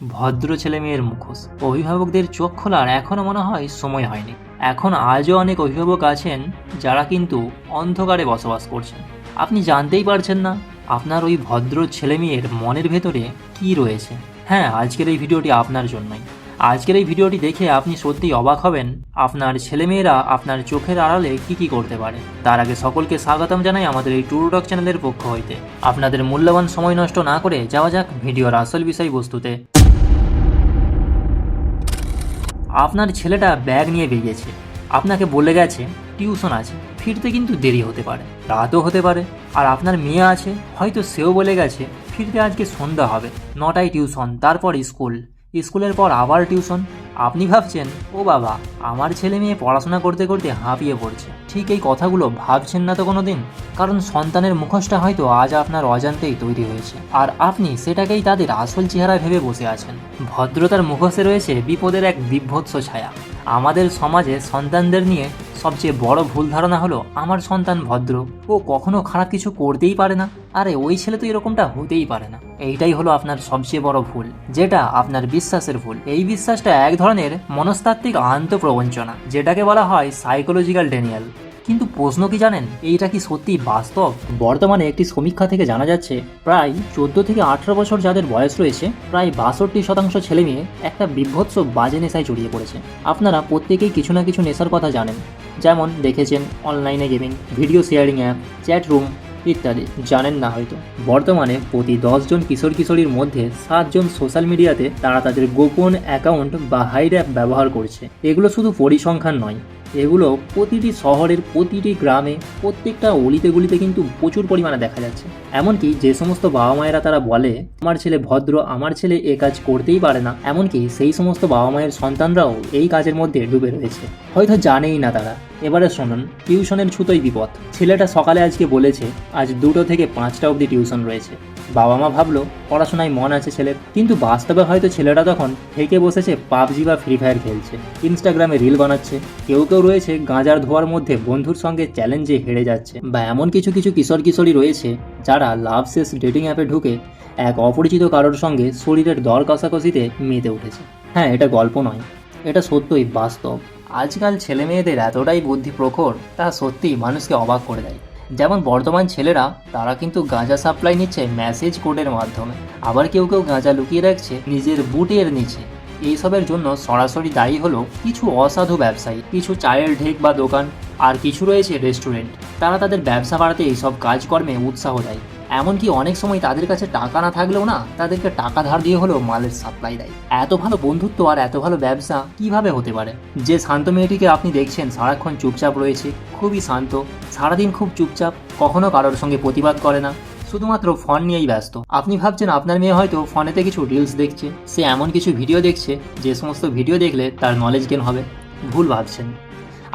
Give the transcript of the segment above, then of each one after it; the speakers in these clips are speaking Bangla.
ভদ্র ছেলে মেয়ের মুখোশ। অভিভাবকদের চোখ খোলার এখনও মনে হয় সময় হয়নি। এখন আজও অনেক অভিভাবক আছেন যারা কিন্তু অন্ধকারে বসবাস করছেন। আপনি জানতেই পারছেন না আপনার ওই ভদ্র ছেলে মেয়ের মনের ভেতরে কি রয়েছে। হ্যাঁ আজকের এই ভিডিওটি আপনার জন্যই। আজকের এই ভিডিওটি দেখে আপনি সত্যিই অবাক হবেন আপনার ছেলেমেয়েরা আপনার চোখের আড়ালে কি কি করতে পারে। তার আগে সকলকে স্বাগতম জানাই আমাদের এই টুরুডক চ্যানেলের পক্ষ হইতে। আপনাদের মূল্যবান সময় নষ্ট না করে যাওয়া যাক ভিডিওর আসল বিষয়বস্তুতে। আপনার ছেলেটা ব্যাগ নিয়ে বেরিয়েছে। আপনাকে বলে গেছে, টিউশন আছে, ফিরতে কিন্তু দেরি হতে পারে। রাতও হতে পারে, আর আপনার মেয়ে আছে, হয়তো সেও বলে গেছে, ফিরতে আজকে সন্ধ্যা হবে, নটায় টিউশন, তারপর স্কুল। স্কুলের পর আবার টিউশন আপনি ভাবছেন, ও বাবা, আমার ছেলে মেয়ে পড়াশোনা করতে করতে হাঁপিয়ে পড়ছে। ঠিক এই কথাগুলো ভাবছেন না তো কোনো দিন কারণ সন্তানের মুখোশটা হয়তো আজ আপনার অজান্তেই তৈরি হয়েছে। আর আপনি সেটাকেই তাদের আসল চেহারা ভেবে বসে আছেন। ভদ্রতার মুখোশে রয়েছে বিপদের এক বিভৎস ছায়া। আমাদের সমাজে সন্তানদের নিয়ে সবচেয়ে বড় ভুল ধারণা হলো আমার সন্তান ভদ্র। ও কখনো খারাপ কিছু করতেই পারে না। আরে, ওই ছেলে তো এরকমটা হতেই পারে না। এইটাই হলো আপনার সবচেয়ে বড় ভুল, যেটা আপনার বিশ্বাসের ভুল। এই বিশ্বাসটা এক ধরনের মনস্তাত্ত্বিক আন্তঃপ্রবঞ্চনা, যেটাকে বলা হয় সাইকোলজিক্যাল ডেনিয়াল কিন্তু প্রশ্ন কি জানেন? এইটা কি সত্যি বাস্তব? বর্তমানে একটি সমীক্ষা থেকে জানা যাচ্ছে, প্রায় চোদ্দ থেকে আঠারো বছর যাদের বয়স রয়েছে, প্রায় বাষট্টি শতাংশ ছেলে মেয়ে একটা বিভৎস বাজে নেশায় জড়িয়ে পড়েছে। আপনারা প্রত্যেকেই কিছু না কিছু নেশার কথা জানেন। যেমন দেখেছেন অনলাইনে gaming video sharing app chat room ইত্যাদি। জানেন না হয়তো। বর্তমানে প্রতি দশজন কিশোর কিশোরীর মধ্যে সাতজন সোশ্যাল মিডিয়াতে তারা তাদের গোপন অ্যাকাউন্ট বা হাইড অ্যাপ ব্যবহার করছে। এগুলো শুধু পরিসংখ্যান নয় এগুলো প্রতিটি শহরের প্রতিটি গ্রামে প্রত্যেকটা অলিতে গলিতে কিন্তু প্রচুর পরিমাণে দেখা যাচ্ছে। এমনকি যে সমস্ত বাবা মায়েরা তারা বলে, আমার ছেলে ভদ্র, আমার ছেলে এ কাজ করতেই পারে না। এমনকি সেই সমস্ত বাবা মায়ের সন্তানরাও এই কাজের মধ্যে ডুবে রয়েছে। হয়তো জানেই না তারা। এবারে শুনুন, টিউশনের ছুতোই বিপদ। ছেলেটা সকালে আজকে বলেছে, আজ দুটো থেকে পাঁচটা অবধি টিউশন রয়েছে। বাবা মা ভাবলো, পড়াশোনায় মন আছে ছেলের কিন্তু বাস্তবে হয়তো ছেলেটা তখন থেকে বসেছে পাবজি বা ফ্রি ফায়ার খেলছে ইনস্টাগ্রামে রিল বানাচ্ছে, কেউ কেউ রয়েছে গাঁজার ধোয়ার মধ্যে বন্ধুর সঙ্গে চ্যালেঞ্জে হেরে যাচ্ছে বা এমন কিছু কিছু কিশোর কিশোরী রয়েছে যারা লাভ শেষ ডেটিং অ্যাপে ঢুকে এক অপরিচিত কারোর সঙ্গে শরীরের দর কষাকষিতে মেতে উঠেছে। হ্যাঁ এটা গল্প নয়, এটা সত্যই বাস্তব। আজকাল ছেলে মেয়েদের এতটাই বুদ্ধি প্রখর তা সত্যিই মানুষকে অবাক করে দেয়। যেমন বর্তমান ছেলেরা, তারা কিন্তু গাঁজা সাপ্লাই নিচ্ছে মেসেজ কোডের মাধ্যমে। আবার কেউ কেউ গাঁজা লুকিয়ে রাখছে নিজের বুটের নিচে। এইসবের জন্য সরাসরি দায়ী হলো কিছু অসাধু ব্যবসায়ী, কিছু চায়ের ঢেক বা দোকান, আর কিছু রয়েছে রেস্টুরেন্ট তারা তাদের ব্যবসা বাড়াতে এইসব কাজকর্মে উৎসাহ দেয়। এমনকি অনেক সময় তাদের কাছে টাকা না থাকলেও না, তাদেরকে টাকা ধার দিয়ে হলেও মালের সাপ্লাই দেয়। এত ভালো বন্ধুত্ব আর এত ভালো ব্যবসা কীভাবে হতে পারে? যে শান্ত মেয়েটিকে আপনি দেখছেন সারাক্ষণ চুপচাপ রয়েছে, খুবই শান্ত, সারাদিন খুব চুপচাপ, কখনো কারোর সঙ্গে প্রতিবাদ করে না, শুধুমাত্র ফোন নিয়েই ব্যস্ত। আপনি ভাবছেন আপনার মেয়ে হয়তো ফোনেতে কিছু রিলস দেখছে, সে এমন কিছু ভিডিও দেখছে, যে সমস্ত ভিডিও দেখলে তার নলেজ গেন হবে। ভুল ভাবছেন।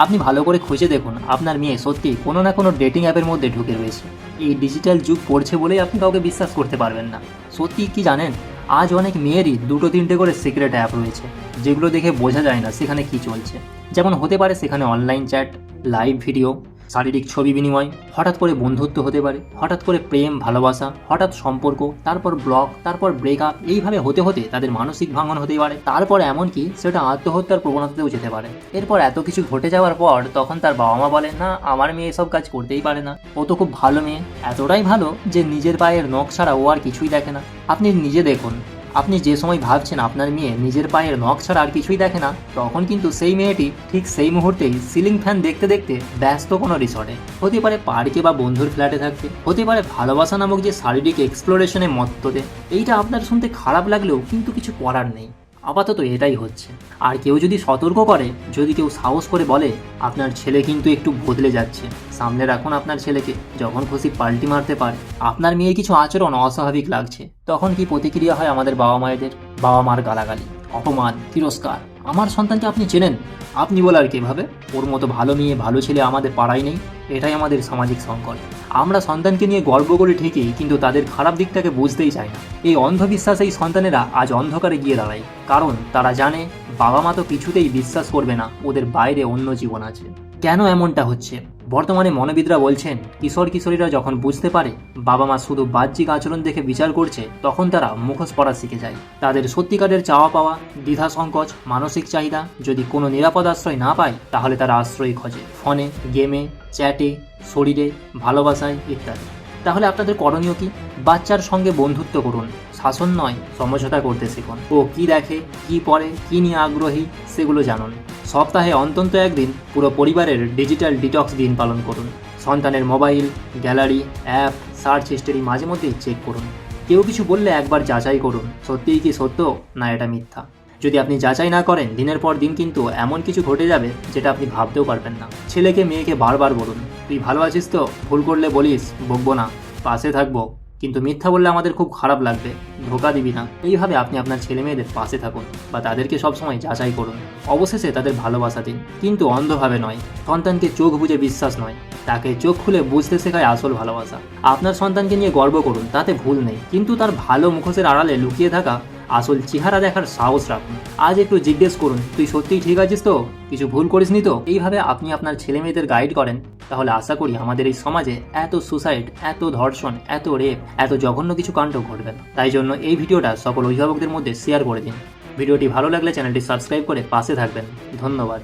আপনি ভালো করে খুঁজে দেখুন, আপনার মেয়ে সত্যি কোনো না কোনো ডেটিং অ্যাপের মধ্যে ঢুকে রয়েছে। এই ডিজিটাল যুগ পড়ছে বলেই আপনি কাউকে বিশ্বাস করতে পারবেন না। সত্যি কি জানেন? আজ অনেক মেয়েরই দুটো তিনটে করে সিক্রেট অ্যাপ রয়েছে, যেগুলো দেখে বোঝা যায় না সেখানে কি চলছে। যেমন হতে পারে সেখানে অনলাইন চ্যাট লাইভ ভিডিও শারীরিক ছবি বিনিময়, হঠাৎ করে বন্ধুত্ব হতে পারে, হঠাৎ করে প্রেম, ভালোবাসা, হঠাৎ সম্পর্ক, তারপর ব্লক, তারপর ব্রেকআপ এইভাবে হতে হতে তাদের মানসিক ভাঙন হতে পারে। তারপর এমনকি সেটা আত্মহত্যার প্রবণতাতেও যেতে পারে। এরপর এত কিছু ঘটে যাওয়ার পর তখন তার বাবা মা বলে না, আমার মেয়ে এসব কাজ করতেই পারে না। ও তো খুব ভালো মেয়ে। এতটাই ভালো যে নিজের পায়ের নখ ছাড়া ও আর কিছুই দেখে না। আপনি নিজে দেখুন। আপনি যে সময় ভাবছেন আপনার মেয়ে নিজের পায়ের নখ ছাড়া আর কিছুই দেখে না, তখন কিন্তু সেই মেয়েটি ঠিক সেই মুহূর্তেই সিলিং ফ্যান দেখতে দেখতে ব্যস্ত কোনো রিসর্টে। হতে পারে পার্কে বা বন্ধুর ফ্ল্যাটে থাকতে হতে পারে ভালোবাসা নামক যে শারীরিক এক্সপ্লোরেশনে মত্ততে। এইটা আপনার শুনতে খারাপ লাগলেও কিন্তু কিছু করার নেই। আপাতত এটাই হচ্ছে। আর কেউ যদি সতর্ক করে, যদি কেউ সাহস করে বলে, আপনার ছেলে কিন্তু একটু বদলে যাচ্ছে, সামনে রাখুন আপনার ছেলেকে, যখন খুশি পাল্টি মারতে পারে। আপনার মেয়ের কিছু আচরণ অস্বাভাবিক লাগছে, তখন কি প্রতিক্রিয়া হয় আমাদের বাবা মায়েদের বাবা মার গালাগালি, অপমান, তিরস্কার আমার সন্তানকে আপনি চেনেন। আপনি বলার কীভাবে ওর মতো ভালো মেয়ে, ভালো ছেলে আমাদের পাড়ায় নেই। এটাই আমাদের সামাজিক সংকট। আমরা সন্তানকে নিয়ে গর্ব করি ঠিকই কিন্তু তাদের খারাপ দিকটাকে বুঝতেই চায় না। এই অন্ধবিশ্বাস এই সন্তানেরা আজ অন্ধকারে গিয়ে দাঁড়ায়। কারণ তারা জানে, বাবা মা তো কিছুতেই বিশ্বাস করবে না, ওদের বাইরে অন্য জীবন আছে। কেন এমনটা হচ্ছে? বর্তমানে মনোবিদরা বলছেন, কিশোর কিশোরীরা যখন বুঝতে পারে বাবা মা শুধু বাহ্যিক আচরণ দেখে বিচার করছে, তখন তারা মুখোশ পড়া শিখে যায়। তাদের সত্যিকারের চাওয়া পাওয়া, দ্বিধা সংকোচ, মানসিক চাহিদা যদি কোনো নিরাপদ আশ্রয় না পায়, তাহলে তারা আশ্রয় খোঁজে। ফোনে, গেমে, চ্যাটে, শরীরে, ভালোবাসায় ইত্যাদি। তাহলে আপনাদের করণীয় কি? বাচ্চার সঙ্গে বন্ধুত্ব করুন। শাসন নয়, সমঝোতা করতে শিখুন। ও কি দেখে, কি পড়ে, কি নিয়ে আগ্রহী, সেগুলো জানুন। সপ্তাহে অন্তত একদিন পুরো পরিবারের ডিজিটাল ডিটক্স দিন পালন করুন। সন্তানের mobile, gallery, app, search history মাঝে মধ্যেই চেক করুন। কেউ কিছু বললে একবার যাচাই করুন, সত্যিই কি সত্য না এটা মিথ্যা। যদি আপনি যাচাই না করেন, দিনের পর দিন কিন্তু এমন কিছু ঘটে যাবে যেটা আপনি ভাবতেও পারবেন না। ছেলেকে, মেয়েকে বারবার বলুন, তুই ভালো আছিস তো? ভুল করলে বলিস, বকবো না। পাশে থাকব। কিন্তু মিথ্যা বললে আমাদের খুব খারাপ লাগবে। ধোকা দিবি না। এইভাবে আপনি আপনার ছেলে মেয়েদের পাশে থাকুন বা তাদেরকে সবসময় যাচাই করুন। অবশেষে তাদের ভালোবাসা দিন। কিন্তু অন্ধভাবে নয়। সন্তানকে চোখ বুঝে বিশ্বাস নয়। তাকে চোখ খুলে বুঝতে শেখায় আসল ভালোবাসা। আপনার সন্তানকে নিয়ে গর্ব করুন, তাতে ভুল নেই। কিন্তু তার ভালো মুখোশের আড়ালে লুকিয়ে থাকা আসল চেহারা দেখার সাহস রাখুন। আজ একটু জিজ্ঞেস করুন, তুই সত্যিই ঠিক আছিস তো? কিছু ভুল করিসনি তো? এইভাবে আপনি আপনার ছেলে মেয়েদের গাইড করেন, তাহলে আশা করি আমাদের এই সমাজে এত সুসাইড এত ধর্ষণ, এত রেপ এত জঘন্য কিছু কাণ্ড ঘটবে না। তাই জন্য এই ভিডিওটা সকল অভিভাবকদের মধ্যে শেয়ার করে দিন। ভিডিওটি ভালো লাগলে চ্যানেলটি সাবস্ক্রাইব করে পাশে থাকবেন। ধন্যবাদ।